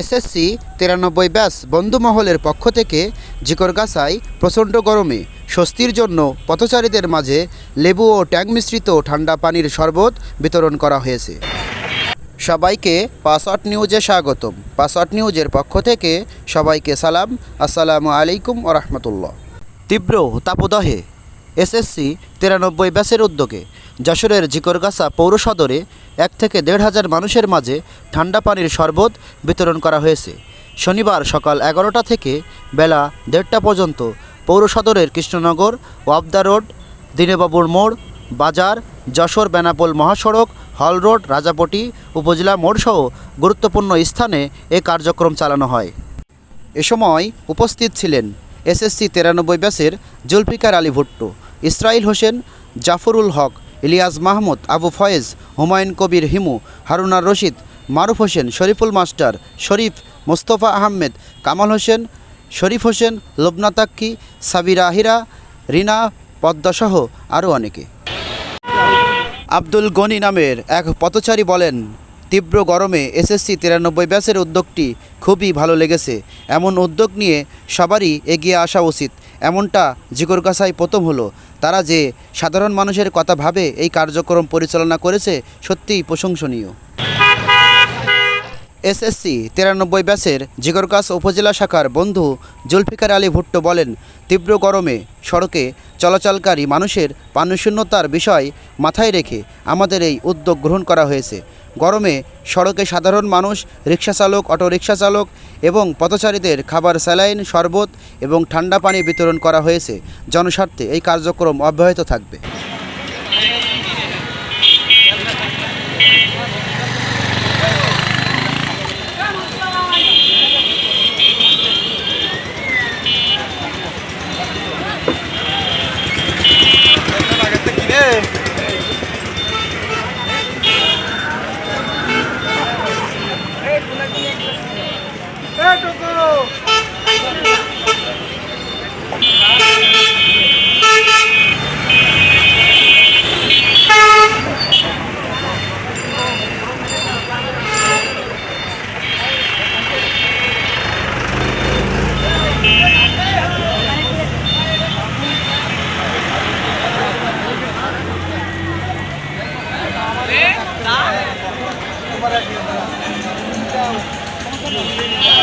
SSC তিরানব্বই ব্যাস বন্ধুমহলের পক্ষ থেকে জিকরগাছায় প্রচণ্ড গরমে স্বস্তির জন্য পথচারীদের মাঝে লেবু ও ট্যাং মিশ্রিত ঠান্ডা পানির শরবত বিতরণ করা হয়েছে। সবাইকে পাসওয়ার্ড নিউজে স্বাগতম। পাসওয়ার্ড নিউজের পক্ষ থেকে সবাইকে সালাম। আসসালামু আলাইকুম ও রহমতুল্লাহ। তীব্র তাপদহে এসএসসি তিরানব্বই ব্যাসের উদ্যোগে যশোরের জিকরগাছা পৌর সদরে এক থেকে দেড় হাজার মানুষের মাঝে ঠান্ডা পানির শরবত বিতরণ করা হয়েছে। শনিবার সকাল এগারোটা থেকে বেলা দেড়টা পর্যন্ত পৌর সদরের কৃষ্ণনগর, ওয়াবদা রোড, দীনেবাবুর মোড়, বাজার, যশোর বেনাপোল মহাসড়ক, হল রোড, রাজাপটি, উপজেলা মোড়সহ গুরুত্বপূর্ণ স্থানে এ কার্যক্রম চালানো হয়। এ সময় উপস্থিত ছিলেন এসএসসি তিরানব্বই ব্যাসের জুলফিকার আলী ভুট্টো, ইসরাইল হোসেন, জাফরুল হক ইলিয়াস মাহমুদ, আবু ফয়েজ, হুমায়ুন কবির হিমু হারুনার রশিদ, মারুফ হোসেন, শরীফুল মাস্টার, শরীফ মোস্তফা আহমেদ, কামাল হোসেন, শরীফ হোসেন, লোবনা তাক্কি, সাবিরা আহিরা, রিনা পদ্মাসহ আরও অনেকে। আব্দুল গনি নামের এক পথচারী বলেন, তীব্র গরমে এসএসসি তিরানব্বই ব্যাসের উদ্যোগটি খুবই ভালো লেগেছে। এমন উদ্যোগ নিয়ে সবারই এগিয়ে আসা উচিত। এমনটা জিগরগাছায় প্রথম হলো। তারা যে সাধারণ মানুষের কথা ভাবে, এই কার্যক্রম পরিচালনা করেছে, সত্যিই প্রশংসনীয়। এসএসসি তিরানব্বই ব্যাসের জিগরগাছ উপজেলা শাখার বন্ধু জুলফিকার আলী ভুট্টো বলেন, তীব্র গরমে সড়কে চলাচলকারী মানুষের পানিশূন্যতার বিষয় মাথায় রেখে আমাদের এই উদ্যোগ গ্রহণ করা হয়েছে। গরমে সড়কে সাধারণ মানুষ রিক্সা চালক অটোরিকশা চালক এবং পথচারীদের খাবার স্যালাইন, শরবত এবং ঠান্ডা পানি বিতরণ করা হয়েছে। জনস্বার্থে এই কার্যক্রম অব্যাহত থাকবে। তোর পরিবর্তে আর কেউ আছে